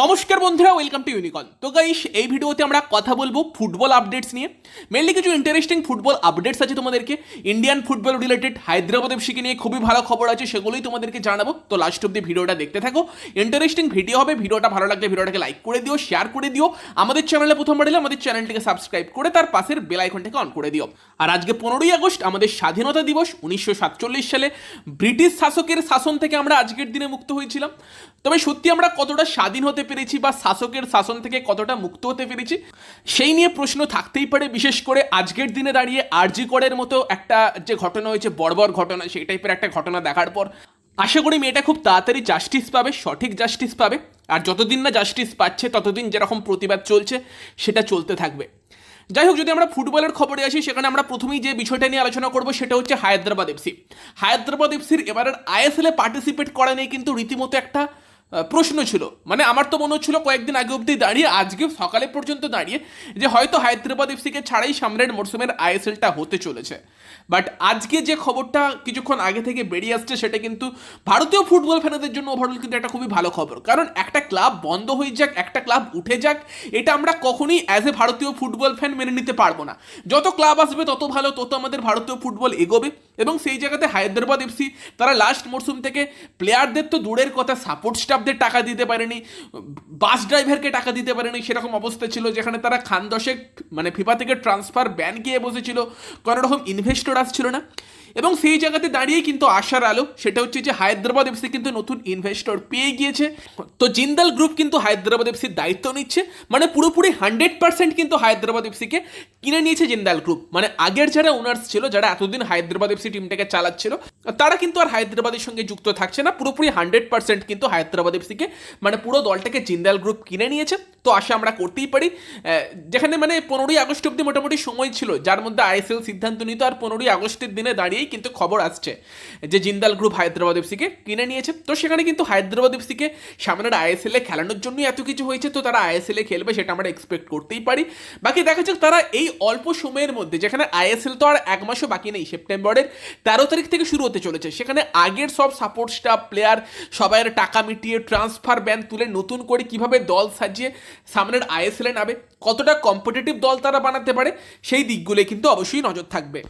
নমস্কার বন্ধুরা welcome to ইউনিকন তো গাইস এই ভিডিওতে আমরা কথা বলব ফুটবল আপডেটস নিয়ে। মেনলি কিছু ইন্টারেস্টিং ফুটবল আপডেটস আছে তোমাদেরকে। ইন্ডিয়ান ফুটবল রিলেটেড হায়দ্রাবাদ এফসিকে নিয়ে খুবই ভালো খবর আছে, সেগুলোই তোমাদেরকে জানাব। তো লাস্ট অব্দি ভিডিওটা দেখতে থাকো। ইন্টারেস্টিং ভিডিও হবে, ভিডিওটা ভালো লাগলে ভিডিওটাকে লাইক করে দিও শেয়ার করে দিও। আমাদের চ্যানেলে প্রথমবার এলে আমাদের চ্যানেলটিকে সাবস্ক্রাইব করে তার পাশের বেল আইকনটাকে অন করে দিও। আর আজকে পনেরোই আগস্ট, আমাদের স্বাধীনতা দিবস, উনিশশো সাতচল্লিশ সালে ব্রিটিশ শাসকের শাসন থেকে আমরা আজকের দিনে মুক্ত হয়েছিলাম। তবে সত্যি আমরা কতটা স্বাধীন হতে পেরেছি বা শাসকের শাসন থেকে কতটা মুক্ত হতে পেরেছি, সেই নিয়ে প্রশ্ন থাকতেই পারে। বিশেষ করে আজকের দিনে দাঁড়িয়ে আরজি করের মতো একটা যে ঘটনা হয়েছে বর্বর ঘটনা, সেই টাইপের একটা ঘটনা দেখার পর আশা করি মেয়েটা খুব তাড়াতাড়ি জাস্টিস পাবে, সঠিক জাস্টিস পাবে। আর যতদিন না জাস্টিস পাচ্ছে, ততদিন যেরকম প্রতিবাদ চলছে, সেটা চলতে থাকবে। যাই হোক, যদি আমরা ফুটবলের খবরে আসি, সেখানে আমরা প্রথমেই যে বিষয়টা নিয়ে আলোচনা করব, সেটা হচ্ছে হায়দ্রাবাদ এফসি হায়দ্রাবাদ এফসির এবারের আইএসএল এ পার্টিসিপেট করা নিয়ে কিন্তু রীতিমতো একটা প্রশ্ন ছিল। মানে আমার তো মনে হচ্ছিল কয়েকদিন আগে অবধি দাঁড়িয়ে, আজকে সকালে পর্যন্ত দাঁড়িয়ে যে হয়তো হায়দ্রাবাদ এফসিকে ছাড়াই সামনের মরশুমের আইএসএলটা হতে চলেছে। বাট আজকে যে খবরটা কিছুক্ষণ আগে থেকে বেরিয়ে আসছে, সেটা কিন্তু ভারতীয় ফুটবল ফ্যানদের জন্য ওভারঅল কিন্তু একটা খুবই ভালো খবর। কারণ একটা ক্লাব বন্ধ হয়ে যাক, একটা ক্লাব উঠে যাক, এটা আমরা কখনই অ্যাজ এ ভারতীয় ফুটবল ফ্যান মেনে নিতে পারব না। যত ক্লাব আসবে, তত ভালো, তত আমাদের ভারতীয় ফুটবল এগোবে। এবং সেই জায়গাতে হায়দ্রাবাদ এফসি তারা লাস্ট মরশুম থেকে প্লেয়ারদের তো দূরের কথা সাপোর্ট স্টাফদের টাকা দিতে পারেনি বাস ড্রাইভারকে টাকা দিতে পারেনি, সেরকম অবস্থা ছিল যেখানে তারা খান দশেক মানে ফিফা থেকে ট্রান্সফার ব্যান গিয়ে বসেছিল। কোনো রকম ইনভেস্টর আসছিল না। এবং সেই জায়গাতে দাঁড়িয়ে কিন্তু আশার আলো, সেটা হচ্ছে যে হায়দ্রাবাদ এফসি কিন্তু নতুন ইনভেস্টর পেয়ে গিয়েছে। তো জিন্দাল গ্রুপ কিন্তু হায়দ্রাবাদ এফসির দায়িত্ব নিচ্ছে মানে পুরোপুরি হান্ড্রেড পার্সেন্ট কিন্তু হায়দ্রাবাদ এফসিকে কিনে নিয়েছে জিন্দাল গ্রুপ মানে আগের যারা ওনার্স ছিল, যারা এতদিন হায়দ্রাবাদ এফসি টিমটাকে চালাচ্ছিল, তারা কিন্তু আর হায়দ্রাবাদের সঙ্গে যুক্ত থাকছে না, পুরোপুরি হান্ড্রেড পার্সেন্ট কিন্তু হায়দ্রাবাদ এফসিকে মানে পুরো দলটাকে জিন্দাল গ্রুপ কিনে নিয়েছে। তো আশা আমরা করতেই পারি। যেখানে মানে পনেরোই আগস্ট অব্দি মোটামুটি সময় ছিল, যার মধ্যে আইএসএল সিদ্ধান্ত নিত আর পনেরোই আগস্টের দিনে দাঁড়িয়েই কিন্তু খবর আসছে যে জিন্দাল গ্রুপ হায়দ্রাবাদ এফসিকে কিনে নিয়েছে। তো সেখানে কিন্তু হায়দ্রাবাদ এফসিকে সামনের আইএসএল এ খেলানোর জন্যই এত কিছু হয়েছে, তো তারা আইএসএল এ খেলবে সেটা আমরা এক্সপেক্ট করতেই পারি। বাকি দেখা যাক তারা এই অল্প সময়ের মধ্যে, যেখানে আইএসএল তো আর এক মাসও বাকি নেই সেপ্টেম্বরের, তেরো তারিখ থেকে শুরু হতে চলেছে। সেখানে আগের সব সাপোর্ট স্টাফ প্লেয়ার সবাইয়ের টাকা মিটিয়ে ট্রান্সফার ব্যান তুলে নতুন করে কীভাবে দল সাজিয়ে সামনের আইএসএল নাবে কতটা কম্পিটিটিভ দল তারা বানাতে পারে, সেই দিকগুলো কিন্তু অবশ্যই নজর থাকবে।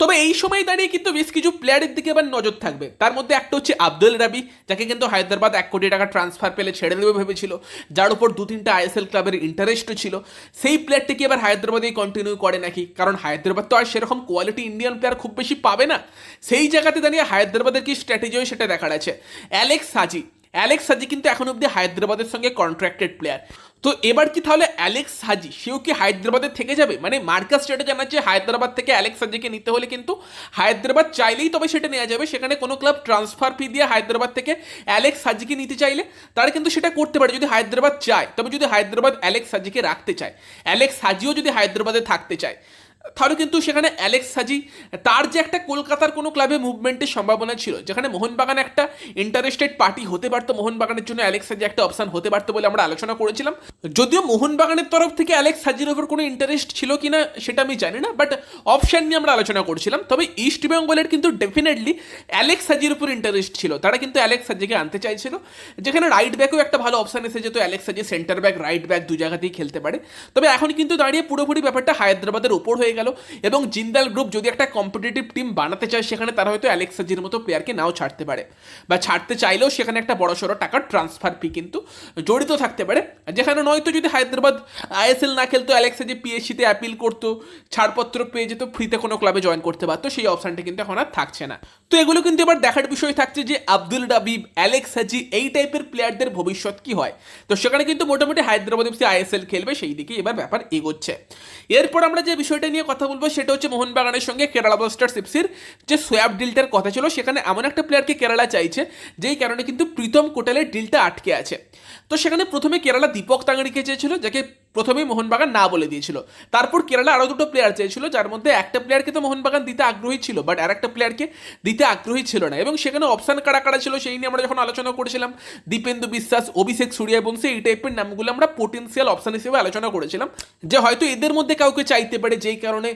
তবে এই সময় দাঁড়িয়ে কিন্তু বেশ কিছু প্লেয়ারের দিকে এবার নজর থাকবে। তার মধ্যে একটা হচ্ছে আব্দুল রাবি, যাকে কিন্তু হায়দ্রাবাদ এক কোটি টাকা ট্রান্সফার পেলে ছেড়ে দেবে ভেবেছিল। যার উপর দু তিনটা আইএসএল ক্লাবের ইন্টারেস্টও ছিল। সেই প্লেয়ারটিকে এবার হায়দ্রাবাদেই কন্টিনিউ করে নাকি? কারণ হায়দ্রাবাদ তো আর সেরকম কোয়ালিটি ইন্ডিয়ান প্লেয়ার খুব বেশি পাবে না। সেই জায়গাতে দাঁড়িয়ে হায়দ্রাবাদের কি স্ট্র্যাটেজি সেটা দেখার আছে। অ্যালেক্স সাজি অ্যালেক্স সাজি কিন্তু এখন অব্দি হায়দ্রাবাদের সঙ্গে কন্ট্রাক্টেড প্লেয়ার তো এবার কি তাহলে অ্যালেক্স হাজি সেও কি হায়দ্রাবাদের থেকে যাবে? মানে মার্কাস স্টেটে জানাচ্ছে হায়দ্রাবাদ থেকে অ্যালেক্স হাজিকে নিতে হলে কিন্তু হায়দ্রাবাদ চাইলেই তবে সেটা নেওয়া যাবে। সেখানে কোনো ক্লাব ট্রান্সফার ফি দিয়ে হায়দ্রাবাদ থেকে অ্যালেক্স হাজিকে নিতে চাইলে তারা কিন্তু সেটা করতে পারে। যদি হায়দ্রাবাদ চায়, তবে যদি হায়দ্রাবাদ অ্যালেক্স হাজিকে রাখতে চায়, অ্যালেক্স হাজিও যদি হায়দ্রাবাদে থাকতে চায় তাহলে কিন্তু সেখানে অ্যালেক্স হাজি তার যে একটা কলকাতার কোনো ক্লাবে মুভমেন্টের সম্ভাবনা ছিল, যেখানে মোহনবাগান একটা ইন্টারেস্টেড পার্টি হতে পারতো, মোহনবাগানের জন্য অ্যালেক্স হাজি একটা অপশন হতে পারতো বলে আমরা আলোচনা করেছিলাম। যদিও মোহনবাগানের তরফ থেকে অ্যালেক্স সাজির ওপর কোনো ইন্টারেস্ট ছিল কি না সেটা আমি জানি না বাট অপশান নিয়ে আমরা আলোচনা করছিলাম। তবে ইস্ট বেঙ্গলের কিন্তু ডেফিনেটলি অ্যালেক্স সাজির উপর ইন্টারেস্ট ছিল, তারা কিন্তু অ্যালেক্স হাজিকে আনতে চাইছিল। যেখানে রাইট ব্যাকও একটা ভালো অপশন এসে যেত, Alex Haji centre back right back দু জায়গাতেই খেলতে পারে। তবে এখন কিন্তু দাঁড়িয়ে পুরোপুরি ব্যাপারটা হায়দ্রাবাদের উপর হয়ে গেল। এবং জিন্দাল গ্রুপ যদি একটা কম্পিটিটিভ টিম বানাতে চায়, সেখানে তারা হয়তো অ্যালেক্স হাজির মতো প্লেয়ারকে নাও ছাড়তে পারে। বা ছাড়তে চাইলেও সেখানে একটা বড় সড়ো টাকার ট্রান্সফার ফি কিন্তু জড়িত থাকতে পারে। যেখানে নয়তো যদি হায়দ্রাবাদ আইএসএল না খেলতো অ্যালেক্স হাজি পিএসসিতে অ্যাপিল করতো, ছাড়পত্র পেয়ে যেত ফ্রিতে কোনো ক্লাবে জয়েন করতে পারতো, সেই অপশনটা কিন্তু এখন আর থাকছে না। তো এগুলো কিন্তু এবার দেখার বিষয় থাকছে যে আব্দুল রাবিব অ্যালেক্স হাজি এই টাইপের প্লেয়ারদের ভবিষ্যৎ কি হয়? তো সেখানে কিন্তু মোটামুটি হায়দ্রাবাদ এফসি আইএসএল খেলবে, সেই দিকে এবার ব্যাপার এগোচ্ছে। এরপর আমরা যে বিষয়টা নিয়ে কথা বলব, সেটা হচ্ছে মোহনবাগানের সঙ্গে কেরালা ব্লাস্টার্স এফসির যে সোয়াব ডিলটার কথা ছিল, সেখানে এমন একটা প্লেয়ারকে কেরালা চাইছে, যেই কারণে কিন্তু প্রীতম কোটালের ডিলটা আটকে আছে। তো সেখানে প্রথমে কেরালা দীপক তাঙ্গাড়িকে চেয়েছিল, যাকে প্রথমেই মোহনবাগান না বলে দিয়েছিল। তারপর কেরালা আরও দুটো প্লেয়ার চেয়েছিল, যার মধ্যে একটা প্লেয়ারকে তো মোহনবাগান দিতে আগ্রহী ছিল বাট আর একটা প্লেয়ারকে দিতে আগ্রহী ছিল না। এবং সেখানে অপশান কারা কারা ছিল সেই নিয়ে আমরা যখন আলোচনা করেছিলাম, দীপেন্দু বিশ্বাস, অভিষেক সূর্যবংশী, এই টাইপের নামগুলো আমরা পোটেন্সিয়াল অপশান হিসেবে আলোচনা করেছিলাম, যে হয়তো এদের মধ্যে কাউকে চাইতে পারে, যেই কারণে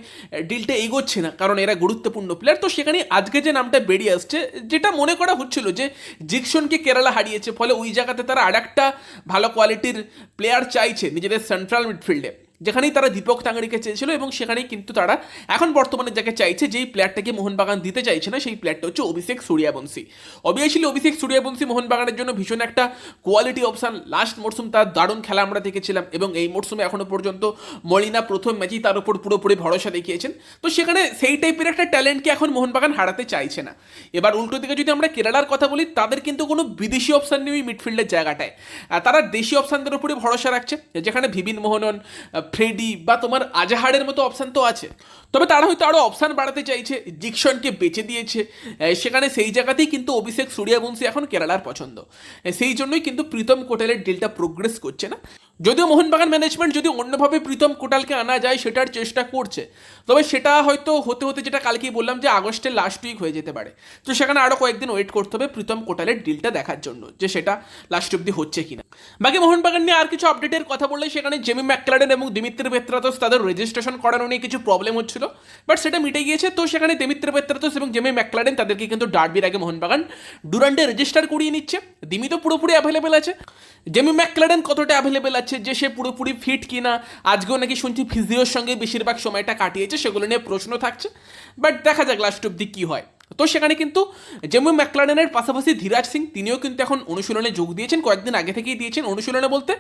ডিলটা এগোচ্ছে না, কারণ এরা গুরুত্বপূর্ণ প্লেয়ার তো সেখানে আজকে যে নামটা বেরিয়ে আসছে, যেটা মনে করা হচ্ছিল যে জিকসনকে কেরালা হারিয়েছে, ফলে ওই জায়গাতে তারা আর একটা ভালো কোয়ালিটির প্লেয়ার চাইছে, নিজেদের সেন্ট্রাল মিডফিল্ডে যেখানেই তারা দীপক তাঙ্গারিকে চেয়েছিল এবং সেখানেই কিন্তু তারা এখন বর্তমানে যাকে চাইছে, যেই প্লেয়ারটাকে মোহনবাগান দিতে চাইছে না, সেই প্লেয়ারটা হচ্ছে অভিষেক সূর্যাবংশী। অবভিয়াসলি অভিষেক সূর্যবংশী মোহনবাগানের জন্য ভীষণ একটা কোয়ালিটি অপশান লাস্ট মরশুম তার দারুণ খেলা আমরা দেখেছিলাম এবং এই মরশুমে এখনও পর্যন্ত মলিনা প্রথম ম্যাচেই তার উপর পুরোপুরি ভরসা দেখিয়েছেন। তো সেখানে সেই টাইপের একটা ট্যালেন্টকে এখন মোহনবাগান হারাতে চাইছে না। এবার উল্টো দিকে যদি আমরা কেরালার কথা বলি, তাদের কিন্তু কোনো বিদেশি অপশান নেই মিডফিল্ডের জায়গাটায়। তারা দেশি অপশানদের উপরে ভরসা রাখছে। যেখানে ভিবিন মোহনন ফ্রেডি বা তোমার আজাহারের মতো অপশান তো আছে। তবে তারা হয়তো আরও অপশান বাড়াতে চাইছে, জিকশনকে বেঁচে দিয়েছে। সেখানে সেই জায়গাতেই কিন্তু অভিষেক সূর্যবংশী এখন কেরালার পছন্দ। সেই জন্যই কিন্তু প্রীতম কোটেলের ডিলটা প্রোগ্রেস করছে না। যদিও মোহনবাগান ম্যানেজমেন্ট যদি অন্যভাবে প্রীতম কোটালকে আনা যায়, সেটার চেষ্টা করছে। তবে সেটা হয়তো হতে হতে যেটা কালকেই বললাম যে আগস্টের লাস্ট উইক হয়ে যেতে পারে। তো সেখানে আরও কয়েকদিন ওয়েট করতে হবে প্রীতম কোটালের ডিলটা দেখার জন্য, যে সেটা লাস্ট অব্দি হচ্ছে কিনা। বাকি মোহনবাগান নিয়ে আর কিছু আপডেটের কথা বললে সেখানে জেমি ম্যাকলারেন এবং দিমিত্র পেত্রাতস তাদের রেজিস্ট্রেশন করানো নিয়ে কিছু প্রবলেম হচ্ছিল। বাট সেটা মিটে গিয়েছে, তো সেখানে দিমিত্র পেত্রাতস এবং জেমি ম্যাকলারেন তাদেরকে কিন্তু ডার্বির আগে মোহনবাগান ডুরান্ডে রেজিস্টার করিয়ে নিচ্ছে। দিমি তো পুরোপুরি অ্যাভেলেবেল আছে। জেমি ম্যাকলারেন কতটা অ্যাভেলেবেল আছে যে সে পুরোপুরি ফিট কিনা, আজকেও নাকি শুনছি ফিজিওর সঙ্গে বেশিরভাগ সময়টা কাটিয়েছে, সেগুলো নিয়ে প্রশ্ন থাকছে। বাট দেখা যাক লাস্ট অব্দি কী হয়। তো সেখানে কিন্তু জেমি ম্যাকলারেনের পাশাপাশি ধীরাজ সিং, তিনিও কিন্তু এখন অনুশীলনে যোগ দিয়েছেন, কয়েকদিন আগে থেকেই দিয়েছেন অনুশীলনে বলতে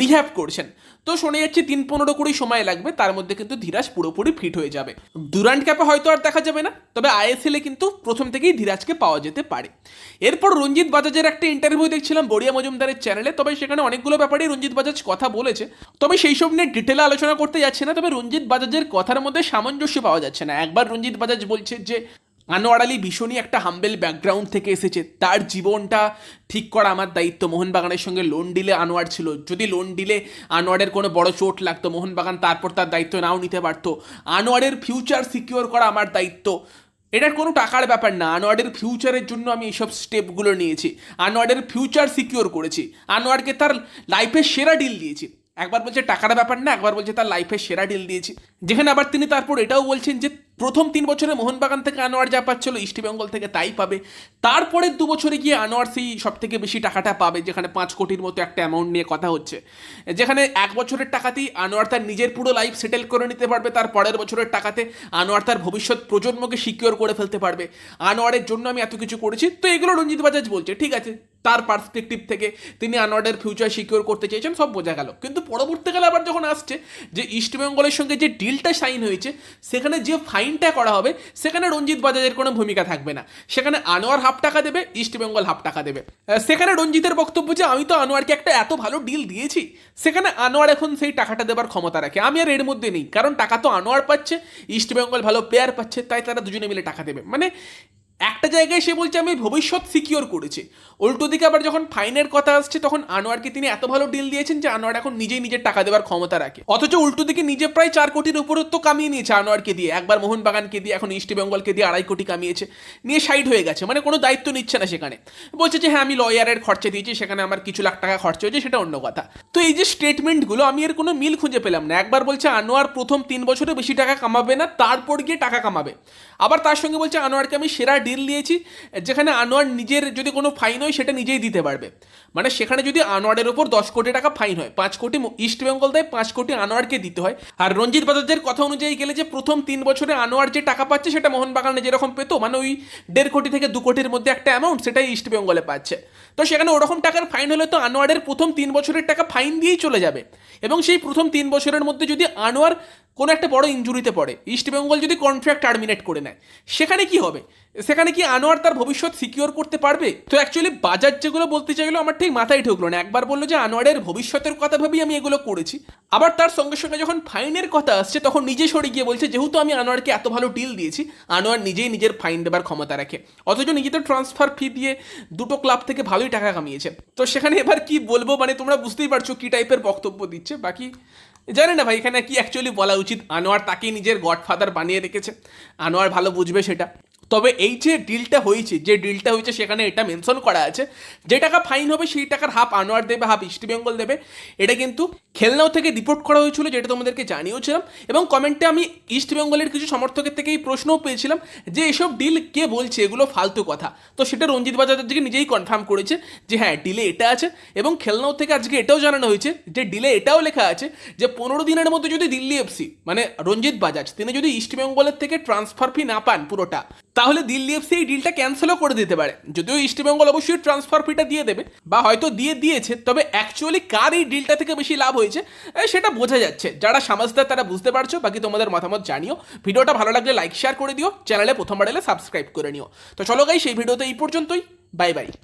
রিহ্যাব করছেন। তো শোনা যাচ্ছে তিন পনেরো কুড়ি সময় লাগবে, তার মধ্যে কিন্তু ধীরাজ পুরোপুরি ফিট হয়ে যাবে। ডুরান্ট ক্যাপে হয়তো আর দেখা যাবে না, তবে আইএসএলে কিন্তু প্রথম থেকেই ধীরাজকে পাওয়া যেতে পারে। এরপর রঞ্জিত বাজাজের একটা ইন্টারভিউ দেখছিলাম বড়িয়া মজুমদারের চ্যানেলে তবে সেখানে অনেকগুলো ব্যাপারেই রঞ্জিত বাজাজ কথা বলেছে। তবে সেই সব নিয়ে ডিটেলে আলোচনা করতে যাচ্ছে না, তবে রঞ্জিত বাজাজের কথার মধ্যে সামঞ্জস্য পাওয়া যাচ্ছে না। একবার রঞ্জিত বাজাজ বলছে যে আনোয়ার আলী ভীষণই একটা হাম্বেল ব্যাকগ্রাউন্ড থেকে এসেছে। তার জীবনটা ঠিক করা আমার দায়িত্ব। মোহনবাগানের সঙ্গে লোন ডিলে আনোয়ার ছিল। যদি লোন ডিলে আনোয়ারের কোনো বড় চোট লাগতো, মোহনবাগান তারপর তার দায়িত্ব নাও নিতে পারতো। আনোয়ারের ফিউচার সিকিওর করা আমার দায়িত্ব। এটার কোনো টাকার ব্যাপার না। আনোয়ারের ফিউচারের জন্য আমি এইসব স্টেপগুলো নিয়েছি। আনোয়ারের ফিউচার সিকিওর করেছি। আনোয়ারকে তার লাইফের সেরা ডিল দিয়েছি। একবার বলছে টাকার ব্যাপার না, একবার বলছে তার লাইফের সেরা ডিল দিয়েছি। যেখানে আবার তিনি তারপর এটাও বলছেন যে প্রথম তিন বছরে মোহনবাগান থেকে আনোয়ার যা পাচ্ছিল ইস্টবেঙ্গল থেকে তাই পাবে। তারপরের দু বছরে গিয়ে আনোয়ার সেই সব থেকে বেশি টাকাটা পাবে, যেখানে পাঁচ কোটির মতো একটা অ্যামাউন্ট নিয়ে কথা হচ্ছে। যেখানে এক বছরের টাকাতেই আনোয়ার তার নিজের পুরো লাইফ সেটেল করে নিতে পারবে, তার পরের বছরের টাকাতে আনোয়ার তার ভবিষ্যৎ প্রজন্মকে সিকিওর করে ফেলতে পারবে। আনোয়ারের জন্য আমি এত কিছু করেছি, তো এগুলো রঞ্জিত বাজাজ বলছে, ঠিক আছে। তার পার্সপেক্টিভ থেকে তিনি আনোয়ারের ফিউচার সিকিওর করতে চেয়েছেন, সব বোঝা গেল। কিন্তু পরবর্তীকালে আবার যখন আসছে যে ইস্টবেঙ্গলের সঙ্গে যে ডিলটা সাইন হয়েছে, সেখানে যে ফাইনটা করা হবে, সেখানে রঞ্জিত বাজাজের কোনো ভূমিকা থাকবে না। সেখানে আনোয়ার হাফ টাকা দেবে ইস্টবেঙ্গল হাফ টাকা দেবে। সেখানে রঞ্জিতের বক্তব্য যে, আমি তো আনোয়ারকে একটা এত ভালো ডিল দিয়েছি। সেখানে আনোয়ার এখন সেই টাকাটা দেবার ক্ষমতা রাখে। আমি আর এর মধ্যে নেই, কারণ টাকা তো আনোয়ার পাচ্ছে ইস্টবেঙ্গল ভালো প্লেয়ার পাচ্ছে, তাই তারা দুজনে মিলে টাকা দেবে। মানে একটা জায়গায় সে বলছে, আমি ভবিষ্যৎ সিকিওর করেছি। উল্টো দিকে আবার যখন ফাইনের কথা আসছে, তখন আনোয়ারকে তিনি এত ভালো ডিল দিয়েছেন যে আনোয়ার এখন নিজেই নিজের টাকা দেওয়ার ক্ষমতা রাখে। অথচ উল্টো দিকে নিজে প্রায় চার কোটির উপরে তো কামিয়ে নিয়েছে আনোয়ারকে দিয়ে। একবার মোহনবাগানকে দিয়ে, এখন ইস্ট বেঙ্গলকে দিয়ে আড়াই কোটি কামিয়েছে। নিয়ে সাইড হয়ে গেছে মানে কোনো দায়িত্ব নিচ্ছে না সেখানে। বলছে যে হ্যাঁ আমি লয়ারের খরচা দিয়েছি, সেখানে আমার কিছু লাখ টাকা খরচা হয়েছে, সেটা অন্য কথা। তো এই যে স্টেটমেন্টগুলো আমি এর কোনো মিল খুঁজে পেলাম না। একবার বলছে, আনোয়ার প্রথম তিন বছরে বেশি টাকা কামাবে না, তারপর গিয়ে টাকা কামাবে। আবার তার সঙ্গে বলছে, আনোয়ারকে আমি সেরা ডিল দিয়েছি যেখানে আনোয়ার নিজের যদি কোনো ফাইন হয়, সেটা নিজেই দিতে পারবে। মানে সেখানে যদি আনোয়ারের ওপর দশ কোটি টাকা ফাইন হয়, পাঁচ কোটি ইস্ট বেঙ্গল দেয়, পাঁচ কোটি আনোয়ারকে দিতে হয়। আর রঞ্জিত বাজাজের কথা অনুযায়ী গেলে যে প্রথম তিন বছরে আনোয়ার যে টাকা পাচ্ছে, সেটা মোহনবাগানে যেরকম পেতো মানে ওই দেড় কোটি থেকে দু কোটির মধ্যে একটা অ্যামাউন্ট সেটাই ইস্ট বেঙ্গলে পাচ্ছে। তো সেখানে ওরকম টাকার ফাইন হলে তো আনোয়ারের প্রথম তিন বছরের টাকা ফাইন দিয়েই চলে যাবে। এবং সেই প্রথম তিন বছরের মধ্যে যদি আনোয়ার কোনো একটা বড় ইঞ্জুরিতে পড়ে। ইস্টবেঙ্গল যদি কন্ট্রাক্ট টার্মিনেট করে নেয়, সেখানে কি হবে? সেখানে কি আনোয়ার তার ভবিষ্যৎ সিকিওর করতে পারবে? তো অ্যাকচুয়ালি বাজার যেগুলো বলতে চাইলো, আমার ঠিক মাথায় ঢুকলো না। একবার বলল যে আনোয়ারের ভবিষ্যতের কথা ভেবেই আমি এগুলো করেছি। আবার তার সঙ্গে সঙ্গে যখন ফাইনের কথা আসছে, তখন নিজে সরে গিয়ে বলছে, যেহেতু আমি আনোয়ারকে এত ভালো ডিল দিয়েছি, আনোয়ার নিজেই নিজের ফাইন দেবার ক্ষমতা রাখে। অথচ নিজে তো ট্রান্সফার ফি দিয়ে দুটো ক্লাব থেকে ভালোই টাকা কামিয়েছে। তো সেখানে এবার কি বলব? মানে তোমরা বুঝতেই পারছ কি টাইপের বক্তব্য দিচ্ছে। বাকি জানি না ভাই, এখানে কি অ্যাকচুয়ালি বলা উচিত? আনোয়ার তাকেই নিজের গডফাদার বানিয়ে রেখেছে। আনোয়ার ভালো বুঝবে সেটা। তবে এই যে ডিলটা হয়েছে, যে ডিলটা হয়েছে সেখানে এটা মেনশন করা আছে, যে টাকা ফাইন হবে সেই টাকার হাফ আনোয়ার দেবে হাফ ইস্ট বেঙ্গল দেবে। এটা কিন্তু খেলনাও থেকে রিপোর্ট করা হয়েছিল, যেটা তোমাদেরকে জানিয়েছিলাম। এবং কমেন্টে আমি ইস্ট বেঙ্গলের কিছু সমর্থকের থেকে এই প্রশ্নও পেয়েছিলাম, যে এসব ডিল কে বলছে? এগুলো ফালতু কথা। তো সেটা রঞ্জিত বাজার আজকে নিজেই কনফার্ম করেছে, যে হ্যাঁ ডিলে এটা আছে। এবং খেলনাও থেকে আজকে এটাও জানানো হয়েছে, যে ডিলে এটাও লেখা আছে, যে পনেরো দিনের মধ্যে যদি দিল্লি এফসি মানে রঞ্জিত বাজাজ, তিনি যদি ইস্ট বেঙ্গলের থেকে ট্রান্সফার ফি না পান পুরোটা তাহলে দিল্লি এফসি এই ডিলটা ক্যান্সেলও করে দিতে পারে। যদিও ইস্টবেঙ্গল অবশ্যই ট্রান্সফার ফিটা দিয়ে দেবে, বা হয়তো দিয়ে দিয়েছে, তবে অ্যাকচুয়ালি কার এই ডিলটা থেকে বেশি লাভ হয়েছে সেটা বোঝা যাচ্ছে। যারা সমাজদার, তারা বুঝতে পারছ, বাকি তোমাদের মতামত জানিও। ভিডিওটা ভালো লাগলে লাইক শেয়ার করে দিও। চ্যানেলে প্রথমবার এলে সাবস্ক্রাইব করে নিও। তো চলো গাই সেই ভিডিওতে এই পর্যন্তই। Bye bye